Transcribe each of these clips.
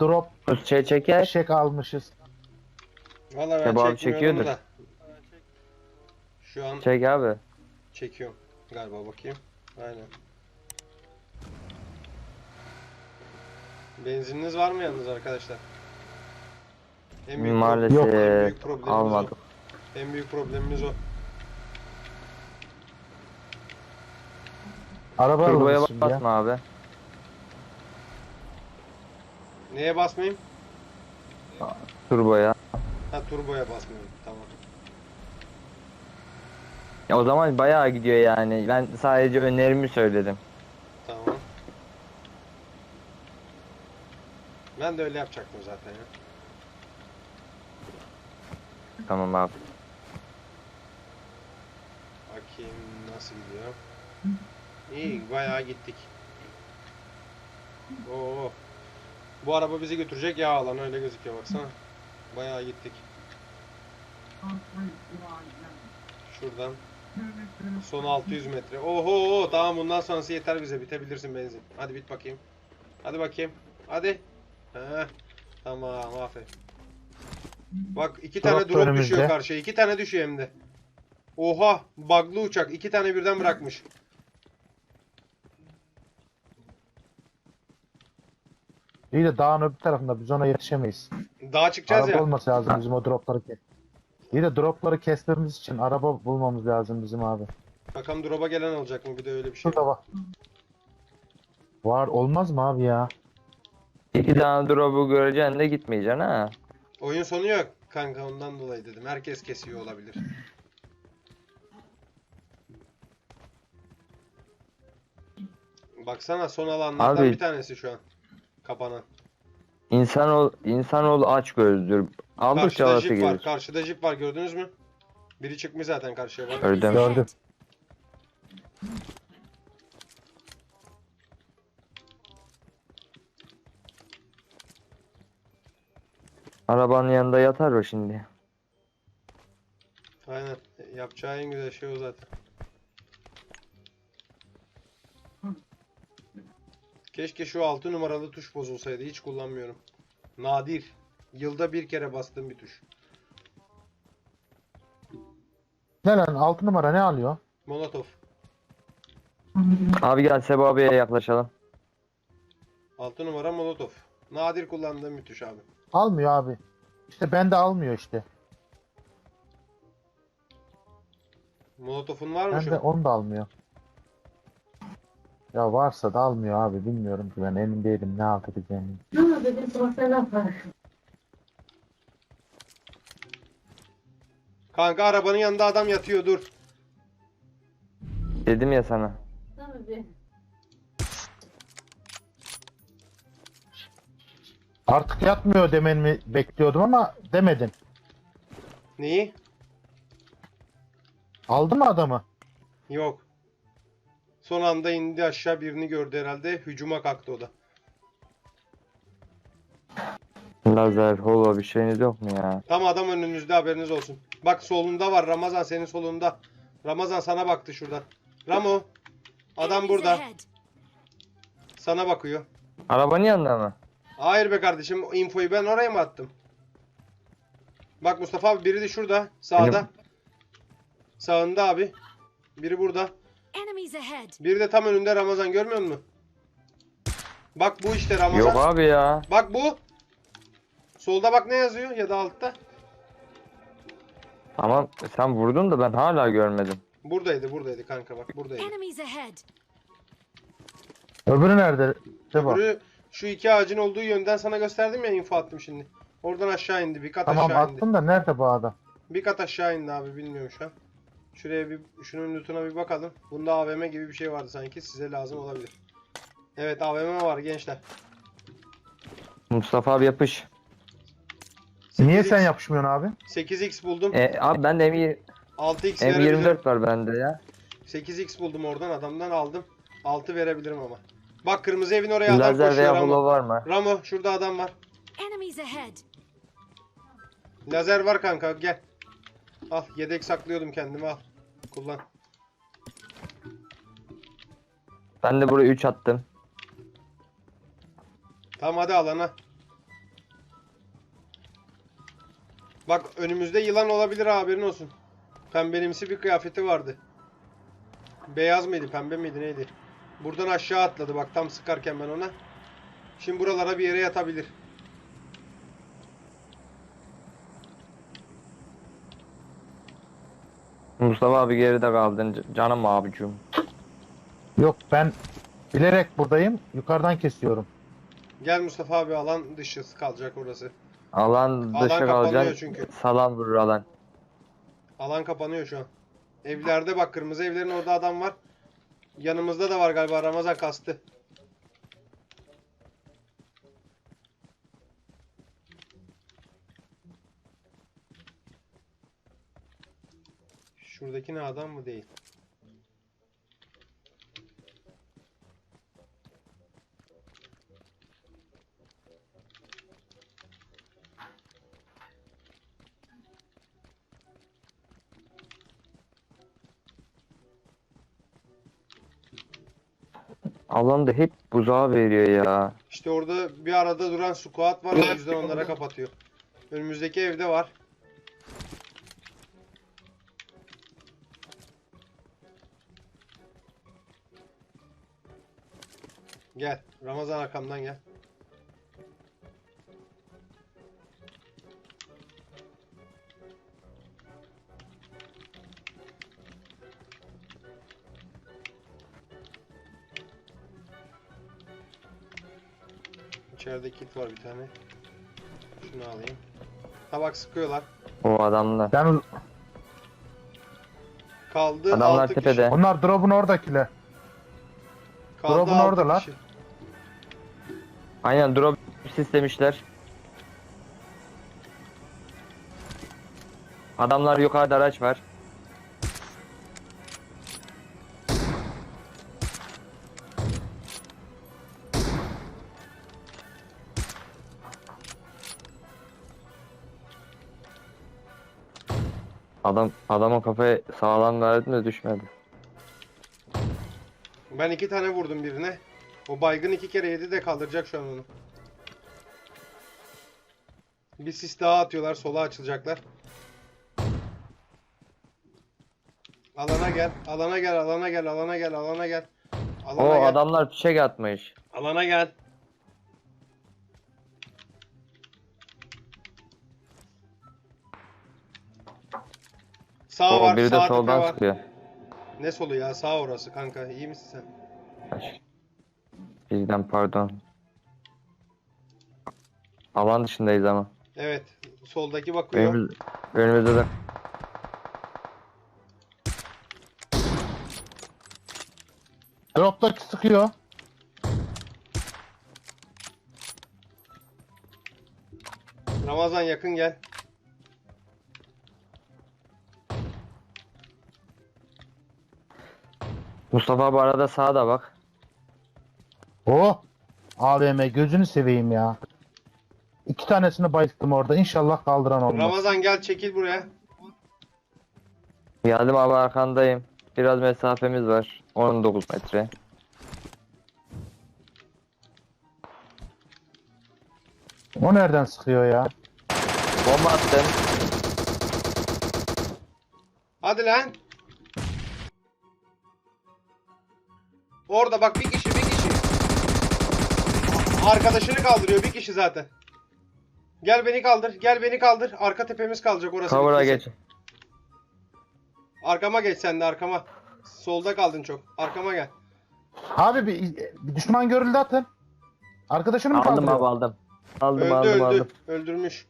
drop Şey çeker. fişek almışız. Valla ben çekmiyorum çekiyordur. da. Şu an Çek abi. çekiyorum galiba bakayım. Aynen. Benzininiz var mı yalnız arkadaşlar? En büyük, pro- Maalesef Yok, en büyük problemimiz almadık. o. En büyük problemimiz o. Araba Turboya şimdi ya. basma abi. Neye basmayayım? Turboya. Ha turboya basmayayım. Tamam. Ya o zaman bayağı gidiyor yani. Ben sadece önerimi söyledim. Tamam. Ben de öyle yapacaktım zaten ya. Tamam abi. Bakayım nasıl gidiyor. İyi bayağı gittik. Oo. Bu araba bizi götürecek ya alan öyle gözüküyor baksana. Bayağı gittik. Şuradan. Son 600 metre. Oho tamam bundan sonrası yeter bize bitebilirsin benzin. Hadi bit bakayım. Hadi bakayım. Hadi. Heh. Tamam aferin. Bak iki tane Drop da drop önümüzde. düşüyor karşıya. iki tane düşüyor hem de. Oha bug'lı uçak. iki tane birden bırakmış. İyi de dağın öbür tarafında biz ona yetişemeyiz. Dağa çıkacağız Araba ya. olması lazım bizim o dropları kes. İyi de dropları kesmemiz için araba bulmamız lazım bizim abi. Bakalım drop'a gelen olacak mı? Bir de öyle bir şey. Şurada bak. Var olmaz mı abi ya? İki tane drop'u göreceksin de gitmeyeceksin ha. Oyun sonu yok kanka ondan dolayı dedim. Herkes kesiyor olabilir. Baksana son alanlardan Abi- bir tanesi şu an. Kapanan. İnsanoğlu, insanoğlu aç gözdür. Aldıkça Karşıda alası jip var. gelir. Karşıda jip var gördünüz mü? Biri çıkmış zaten karşıya bak. Gördüm. Gördüm. Arabanın yanında yatar o şimdi. Aynen. Yapacağı en güzel şey o zaten. Keşke şu 6 numaralı tuş bozulsaydı. Hiç kullanmıyorum. Nadir. Yılda bir kere bastığım bir tuş. Ne lan 6 numara ne alıyor? Molotov. Abi gel Sebo abiye yaklaşalım. 6 numara Molotov. Nadir kullandığım bir tuş abi. Almıyor abi. İşte bende almıyor işte. Molotov'un var mı Ben şu de an? onu da almıyor. Ya varsa da almıyor abi bilmiyorum ki ben emin değilim ne halt edeceğimi. No, dedim sana laf var. Kanka arabanın yanında adam yatıyor dur. Dedim ya sana. Tamam be. Artık yatmıyor demeni bekliyordum ama demedin. Neyi? Aldı mı adamı? Yok. Son anda indi aşağı birini gördü herhalde. Hücuma kalktı o da. Lazer, holo bir şeyiniz yok mu ya? Tam adam önünüzde haberiniz olsun. Bak solunda var Ramazan senin solunda. Ramazan sana baktı şuradan. Ramo. Adam burada. Sana bakıyor. Arabanın yanında mı? Hayır be kardeşim infoyu ben oraya mı attım? Bak Mustafa abi biri de şurada. Sağda. Benim- Sağında abi. Biri burada. Enemies ahead. Biri de tam önünde Ramazan görmüyor musun? Bak bu işte Ramazan. Yok abi ya. Bak bu. Solda bak ne yazıyor ya da altta. Tamam sen vurdun da ben hala görmedim. Buradaydı buradaydı kanka bak buradaydı. Enemies ahead. Öbürü nerede? Sebo. Öbürü şu iki ağacın olduğu yönden sana gösterdim ya info attım şimdi. Oradan aşağı indi bir kat Tamam aşağı indi. attım da nerede bu adam? Bir kat aşağı indi abi bilmiyorum şu an. Şuraya bir şunun lootuna bir bakalım. Bunda AVM gibi bir şey vardı sanki size lazım olabilir. Evet AVM var gençler. Mustafa abi yapış. Niye 8x sen yapışmıyorsun abi? 8x buldum. E, abi ben de M, 6x verebilirim. M24 var bende ya. 8x buldum oradan adamdan aldım. 6 verebilirim ama. Bak kırmızı evin oraya adam Lazer koşuyor veya Ramo. var mı? Ramo şurada adam var. Enemies ahead. Lazer var kanka gel. Al yedek saklıyordum kendime al. Kullan. Ben de buraya 3 attım. Tamam hadi alana. Bak önümüzde yılan olabilir ha, haberin olsun. Pembelimsi bir kıyafeti vardı. Beyaz mıydı pembe miydi neydi? Buradan aşağı atladı bak tam sıkarken ben ona. Şimdi buralara bir yere yatabilir. Mustafa abi geride kaldın. Canım abicim. Yok ben bilerek buradayım. Yukarıdan kesiyorum. Gel Mustafa abi alan dışı kalacak orası. Alan dışı kapanıyor kalacaksın. çünkü. Salam vurur alan. Alan kapanıyor şu an. Evlerde bak kırmızı evlerin orada adam var. Yanımızda da var galiba Ramazan kastı. Şuradaki ne adam mı değil? Alan da hep buzağa veriyor ya. İşte orada bir arada duran squat var o yüzden onlara kapatıyor. Önümüzdeki evde var. Gel. Ramazan arkamdan gel. İçeride kit var bir tane. Şunu alayım. Tabak sıkıyorlar. O adamlar. Ben Kaldı Adamlar 6 tepede. kişi. onlar drop'un oradakiler. Kaldı Drop'un altı oradalar. kişi. Aynen drop sistemişler. Adamlar yukarıda araç var. Adam adamın kafaya sağlam verdi de düşmedi. Ben iki tane vurdum birine. O baygın iki kere yedi de kaldıracak şu an onu. Bir sis daha atıyorlar. Sola açılacaklar. Alana gel. Alana gel. Alana gel. Alana gel. Alana gel. Alana O gel. adamlar fişek atmış. Alana gel. Sağ O var. biri de sağ tepe soldan var. sıkıyor. Ne solu ya? Sağ orası kanka. İyi misin sen? Bizden pardon. Alan dışındayız ama. Evet. Soldaki bakıyor. Önümüz, önümüzde de Drop'taki sıkıyor. Ramazan yakın gel. Mustafa bu arada sağda bak. Oh. AVM gözünü seveyim ya. İki tanesini bayılttım orada. İnşallah kaldıran olmaz. Ramazan gel çekil buraya. Geldim abi arkandayım. Biraz mesafemiz var. 19 metre. O nereden sıkıyor ya? Bomba attım. Hadi lan. Orada bak bir kişi bir kişi. Arkadaşını kaldırıyor bir kişi zaten. Gel beni kaldır. Gel beni kaldır. Arka tepemiz kalacak orası. Cover'a geç. Arkama geç sen de arkama. Solda kaldın çok. Arkama gel. Abi bir, bir düşman görüldü atın. Arkadaşını mı Aldım kaldırıyor? abi aldım. Aldım öldü aldım öldü. aldım. Öldürmüş.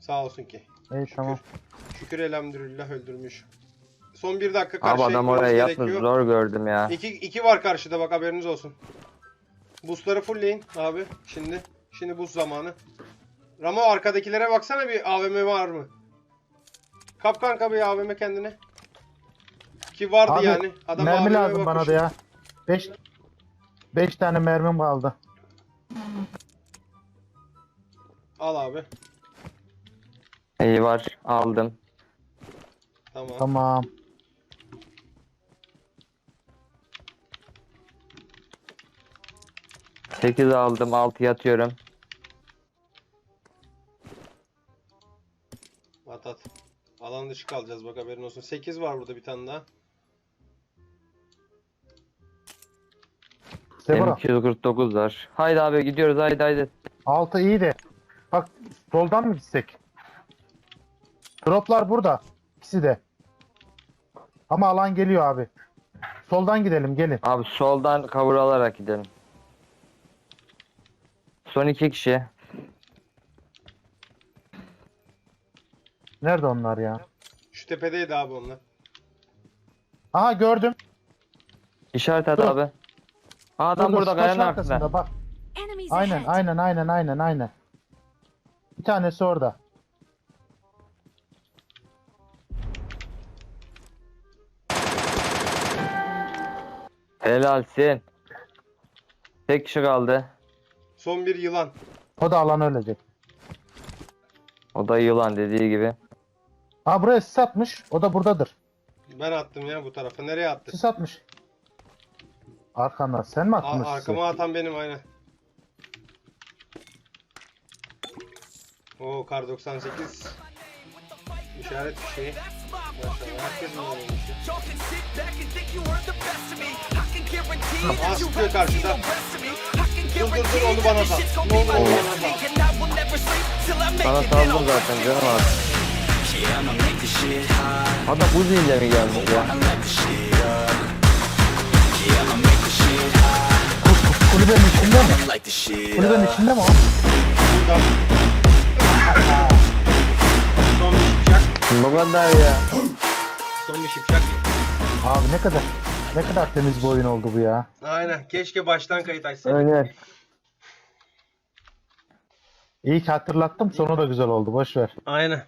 Sağ olsun ki. İyi tamam. Şükür elhamdülillah öldürmüş. Son bir dakika Abi karşıya adam gitmemiz oraya yapmış gerekiyor. zor gördüm ya. İki, iki var karşıda bak haberiniz olsun. Boostları fullleyin abi şimdi. Şimdi boost zamanı. Ramo arkadakilere baksana bir AVM var mı? Kap kanka bir AVM kendine. Ki vardı Abi, yani. Adam mermi lazım bana da ya. 5 5 tane mermim kaldı. Al abi. İyi var aldım. Tamam. Tamam. Sekiz aldım 6 yatıyorum. At at. Alan dışı kalacağız bak haberin olsun. 8 var burada bir tane daha. Sebra. M249 var. Haydi abi gidiyoruz haydi haydi. Altı iyi de. Bak soldan mı gitsek? Droplar burada. İkisi de. Ama alan geliyor abi. Soldan gidelim gelin. Abi soldan kavur alarak gidelim. Son iki kişi. Nerede onlar ya? Şu tepedeydi abi onlar. Aha gördüm. İşaret Dur. abi. Aa, adam Dur, dur, burada şu taşın kayanın arkasında. Bak. Enemies Aynen ahead. aynen aynen aynen aynen. Bir tanesi orada. Helalsin. Tek kişi kaldı. Son bir yılan. O da alan ölecek. O da yılan dediği gibi. Ha buraya sis atmış. O da buradadır. Ben attım ya bu tarafa. Nereye attı? Sis atmış. Arkandan sen mi attın arkama atan benim aynen. Oo kar 98. İşaret bir şey. Maşallah herkes mi oynamış ya? Y'all can sit back and think you heard the best of me. I can guarantee Aa, that you sıkıyor won't see karşıda. the rest of me. I can Dur, dur, dur, guarantee onu bana sal. Ne olur onu bana sal. Sana saldım zaten canım abi. Adam Uzi ile mi gelmiş ya? Kulübenin içinde mi? Kulübenin içinde mi o? Burada. Bu kadar ya. Son bir şipşak. Abi ne kadar ne kadar temiz bir oyun oldu bu ya. Aynen. Keşke baştan kayıt açsaydık. Öyle. İyi ki hatırlattım sonu da güzel oldu boş ver. Aynen.